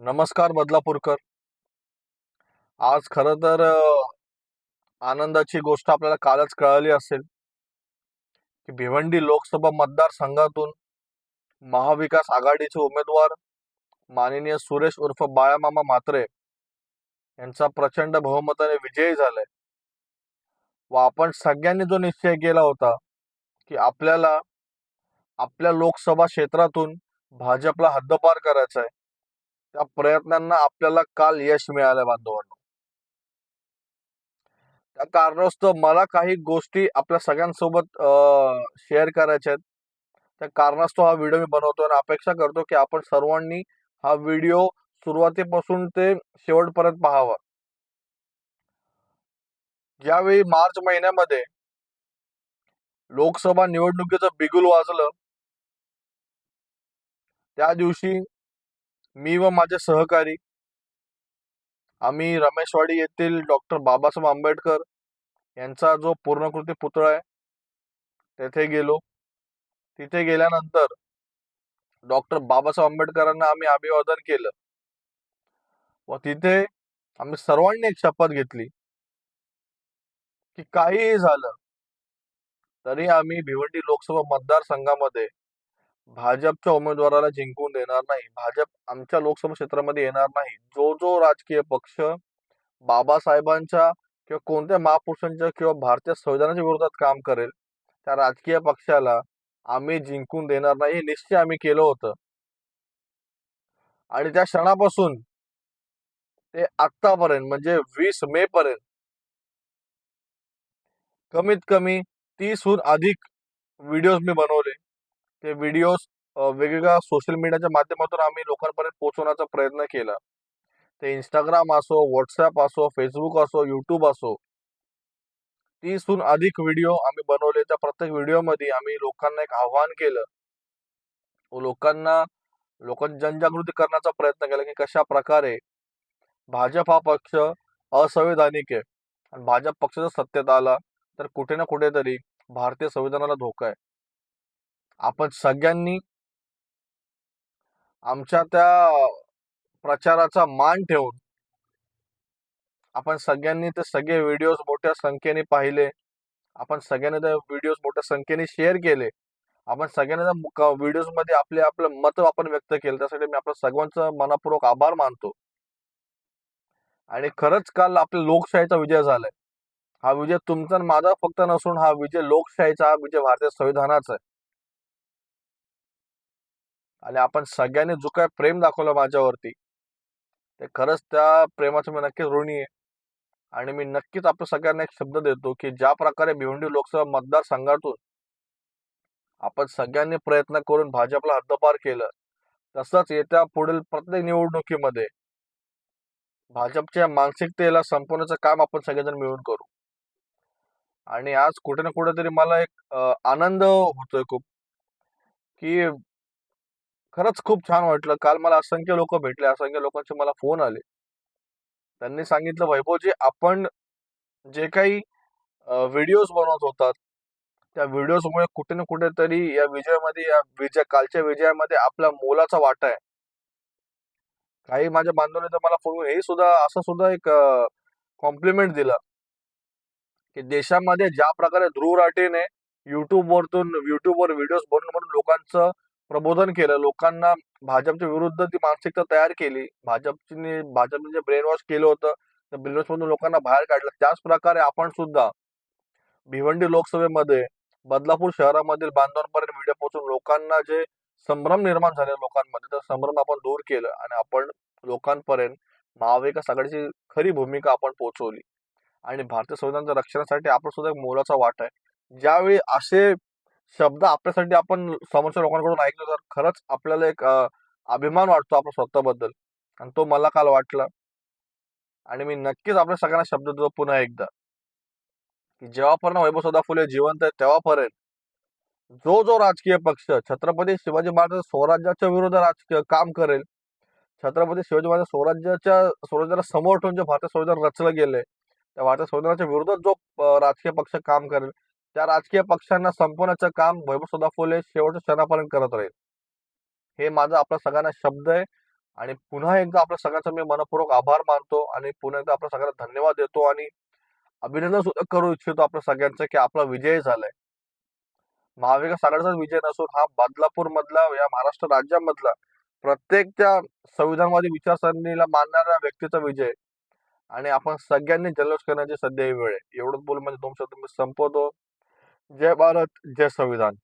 नमस्कार बदलापूरकर. आज खरं तर आनंदाची गोष्ट आपल्याला कालच कळाली असेल की भिवंडी लोकसभा मतदारसंघातून महाविकास आघाडीचे उमेदवार माननीय सुरेश उर्फ बाळामामा म्हात्रे यांचा प्रचंड बहुमताने विजयी झालाय. व आपण सगळ्यांनी जो निश्चय केला होता की आपल्याला आपल्या लोकसभा क्षेत्रातून भाजपला हद्दपार करायचा आहे त्या प्रयत्नांना आपल्याला काल यश मिळालं बांधवांनो. त्या कारणास्तव मला काही गोष्टी आपल्या सगळ्यांसोबत शेअर करायच्या आहेत. त्या कारणास्तव हा व्हिडिओ मी बनवतो आणि अपेक्षा करतो की आपण सर्वांनी हा व्हिडिओ सुरुवातीपासून ते शेवटपर्यंत पाहावा. ज्यावेळी मार्च महिन्यामध्ये लोकसभा निवडणुकीचं बिगुल वाजलं त्या दिवशी मी व माझे सहकारी आम्ही रमेशवाडी येथील डॉक्टर बाबासाहेब आंबेडकर यांचा जो पूर्णकृती पुतळा आहे तेथे गेलो. तिथे गेल्यानंतर डॉक्टर बाबासाहेब आंबेडकरांना आम्ही अभिवादन केलं. व तिथे आम्ही सर्वांनी एक शपथ घेतली की काहीही झालं तरी आम्ही भिवंडी लोकसभा मतदारसंघामध्ये भाजपच्या उमेदवाराला जिंकून देणार नाही. भाजप आमच्या लोकसभा क्षेत्रामध्ये येणार नाही. जो जो राजकीय पक्ष बाबासाहेबांच्या किंवा कोणत्या महापुरुषांच्या किंवा भारतीय संविधानाच्या विरोधात काम करेल त्या राजकीय पक्षाला आम्ही जिंकून देणार नाही हे निश्चय आम्ही केलं होतं. आणि त्या क्षणापासून ते आतापर्यंत म्हणजे वीस मे पर्यंत कमीत कमी तीसहून अधिक व्हिडिओज मी बनवले. ते व्हिडिओज वेगवेगळ्या सोशल मीडियाच्या माध्यमातून आम्ही लोकांपर्यंत पोहोचवण्याचा प्रयत्न केला. ते इंस्टाग्राम असो व्हॉट्सअप असो फेसबुक असो युट्यूब असो तीसहून अधिक व्हिडिओ आम्ही बनवले. त्या प्रत्येक व्हिडिओमध्ये आम्ही लोकांना एक आव्हान केलं. व लोकांना लोकांची जनजागृती करण्याचा प्रयत्न केला की कशा प्रकारे भाजप हा पक्ष असंवैधानिक आहे. आणि भाजप पक्ष जर सत्तेत आला तर कुठे ना कुठेतरी भारतीय संविधानाला धोका आहे. आपण सगळ्यांनी आमच्या त्या प्रचाराचा मान ठेवून आपण सगळ्यांनी ते सगळे व्हिडिओज मोठ्या संख्येने पाहिले. आपण सगळ्यांनी ते व्हिडिओज मोठ्या संख्येने शेअर केले. आपण सगळ्यांनी त्या व्हिडिओजमध्ये आपले आपलं मत आपण व्यक्त केलं. त्यासाठी मी आपल्या सगळ्यांचं मनापूर्वक आभार मानतो. आणि खरंच काल आपल्या लोकशाहीचा विजय झालाय. हा विजय तुमचा माझा फक्त नसून हा विजय लोकशाहीचा हा विजय भारतीय संविधानाचा आहे. आणि आपण सगळ्यांनी जो काय प्रेम दाखवलं माझ्यावरती ते खरंच त्या प्रेमाचं मी नक्कीच ऋणी आहे. आणि मी नक्कीच आपल्या सगळ्यांना एक शब्द देतो की ज्या प्रकारे भिवंडी लोकसभा मतदारसंघातून आपण सगळ्यांनी प्रयत्न करून भाजपला हद्दपार केलं तसंच येत्या पुढील प्रत्येक निवडणुकीमध्ये भाजपच्या मानसिकतेला संपवण्याचं काम आपण सगळेजण मिळून करू. आणि आज कुठे ना कुठेतरी मला एक आनंद होतोय खूप की खरंच खूप छान वाटलं. काल मला असंख्य लोक भेटले असंख्य लोकांचे मला फोन आले. त्यांनी सांगितलं वैभवजी आपण जे काही व्हिडिओज बनवत होतात त्या व्हिडिओजमुळे कुठे ना कुठेतरी या विजयामध्ये या विजय कालच्या विजयामध्ये आपला मोलाचा वाटा आहे. काही माझ्या बांधवांनी तर मला फोन हे सुद्धा असं सुद्धा एक कॉम्प्लिमेंट दिलं की देशामध्ये ज्या प्रकारे ध्रुव राटेने युट्यूबवरतून युट्यूबवर व्हिडिओज बनवून बनवून लोकांचं प्रबोधन केलं. लोकांना भाजपच्या विरुद्ध ती मानसिकता तयार केली. भाजपची भाजपने जे ब्रेन वॉश केलं होतं त्या ब्रेन वॉश मधून लोकांना बाहेर काढलं. त्याच प्रकारे आपण सुद्धा भिवंडी लोकसभेमध्ये बदलापूर शहरामधील बांधवांपर्यंत व्हिडिओ पोहोचून लोकांना जे संभ्रम निर्माण झाले लोकांमध्ये तर संभ्रम आपण दूर केलं आणि आपण लोकांपर्यंत महाविकास आघाडीची खरी भूमिका आपण पोहोचवली. आणि भारतीय संविधानाच्या रक्षणासाठी आपण सुद्धा एक मोलाचा वाट आहे. ज्यावेळी असे शब्द आपल्यासाठी आपण समोरच्या लोकांकडून ऐकलो तर खरंच आपल्याला एक अभिमान वाटतो आपल्या स्वतःबद्दल. आणि तो मला काल वाटला. आणि मी नक्कीच आपल्या सगळ्यांना शब्द देतो पुन्हा एकदा. की जेव्हापर्यंत वैभव सदा फुले जिवंत आहे तेव्हापर्यंत जो जो राजकीय पक्ष छत्रपती शिवाजी महाराज स्वराज्याच्या विरुद्ध राजकीय काम करेल छत्रपती शिवाजी महाराज स्वराज्याच्या स्वराज्याला समोर ठेवून जे भारतीय संविधान रचलं गेलंय त्या भारतीय संविधानाच्या विरोधात जो राजकीय पक्ष काम करेल त्या राजकीय पक्षांना संपवण्याचं काम वैभव सदा फुले शेवटच्या क्षणापर्यंत करत राहील. हे माझा आपल्या सगळ्यांना शब्द आहे. आणि पुन्हा एकदा आपल्या सगळ्यांचा मी मनपूर्वक आभार मानतो आणि पुन्हा एकदा आपल्या सगळ्यांना धन्यवाद देतो आणि अभिनंदन सुद्धा करू इच्छितो आपल्या सगळ्यांचं की आपला विजय झालाय. महाविकास आघाडीचाच विजय नसून हा बदलापूर मधला या महाराष्ट्र राज्यामधला प्रत्येक त्या संविधानवादी विचारसरणीला मानणाऱ्या व्यक्तीचा विजय. आणि आपण सगळ्यांनी जल्लोष करण्याची सध्या ही वेळ आहे. एवढंच बोलून म्हणजे दोन शब्द मी संपवतो. जय भारत जय संविधान.